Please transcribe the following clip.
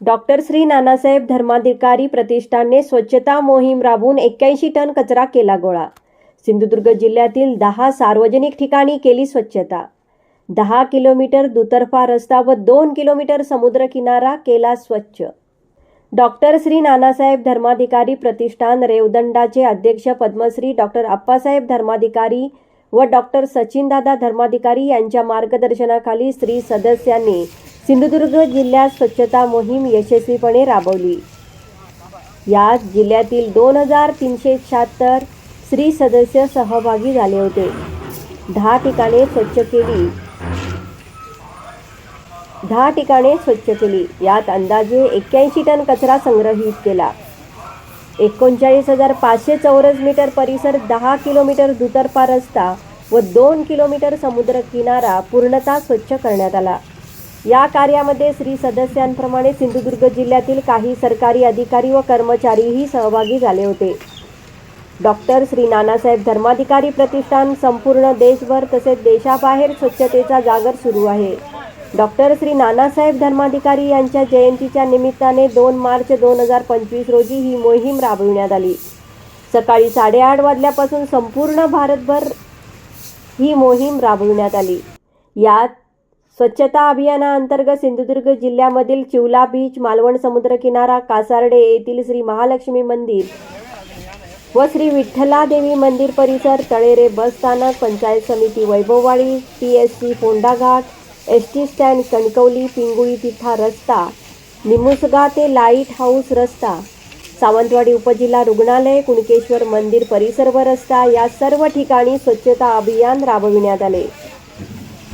Doctor Shri Nanasaheb Dharmadhikari प्रतिष्ठानने स्वच्छता मोहीम राबवून एक्क्याऐंशी टन कचरा केला गोळा. सिंधुदुर्ग जिल्ह्यातील दहा सार्वजनिक ठिकाणी केली स्वच्छता. दहा किलोमीटर दुतर्फा रस्ता व दोन किलोमीटर समुद्रकिनारा केला स्वच्छ. डॉक्टर श्री नानासाहेब धर्माधिकारी प्रतिष्ठान रेवदंडाचे अध्यक्ष पद्मश्री डॉक्टर अप्पासाहेब धर्माधिकारी व डॉक्टर सचिनदादा धर्माधिकारी यांच्या मार्गदर्शनाखाली श्री सदस्यांनी सिंधुदुर्ग जिल्ह्यात स्वच्छता मोहीम यशस्वीपणे राबवली. यात जिल्ह्यातील दोन हजार तीनशे शहात्तर स्त्री सदस्य सहभागी झाले होते. दहा ठिकाणे स्वच्छ केली. दहा ठिकाणे स्वच्छ केली. यात अंदाजे एक्क्याऐंशी टन कचरा संग्रहित केला. एकोणचाळीस हजार पाचशे चौरस मीटर परिसर दहा किलोमीटर दुतर्फा रस्ता व दोन किलोमीटर समुद्र किनारा पूर्णतः स्वच्छ करण्यात आला. या कार्यामध्ये श्री सदस्यांप्रमाणे सिंधुदुर्ग जिल्ह्यातील काही सरकारी अधिकारी व कर्मचारीही सहभागी झाले होते. डॉक्टर श्री नानासाहेब धर्माधिकारी प्रतिष्ठान संपूर्ण देशभर तसेच देशाबाहेर स्वच्छतेचा जागर सुरू आहे. डॉक्टर श्री नानासाहेब धर्माधिकारी यांच्या जयंतीच्या निमित्ताने दोन मार्च दोन हजार पंचवीस रोजी ही मोहीम राबविण्यात आली. सकाळी साडेआठ वाजल्यापासून संपूर्ण भारतभर ही मोहीम राबविण्यात आली. यात स्वच्छता अभियानाअंतर्गत सिंधुदुर्ग जिल्ह्यामधील चिवला बीच मालवण समुद्रकिनारा कासार्डे येथील श्री महालक्ष्मी मंदिर व श्री विठ्ठलादेवी मंदिर परिसर तळेरे बस स्थानक पंचायत समिती Vaibhavwadi P S C Phondaghat S T stand Kankavli Pinguli तिठा रस्ता निमुसगा ते लाइट हाऊस रस्ता सावंतवाडी उपजिल्हा रुग्णालय कुणकेश्वर मंदिर परिसर व रस्ता या सर्व ठिकाणी स्वच्छता अभियान राबविण्यात आले.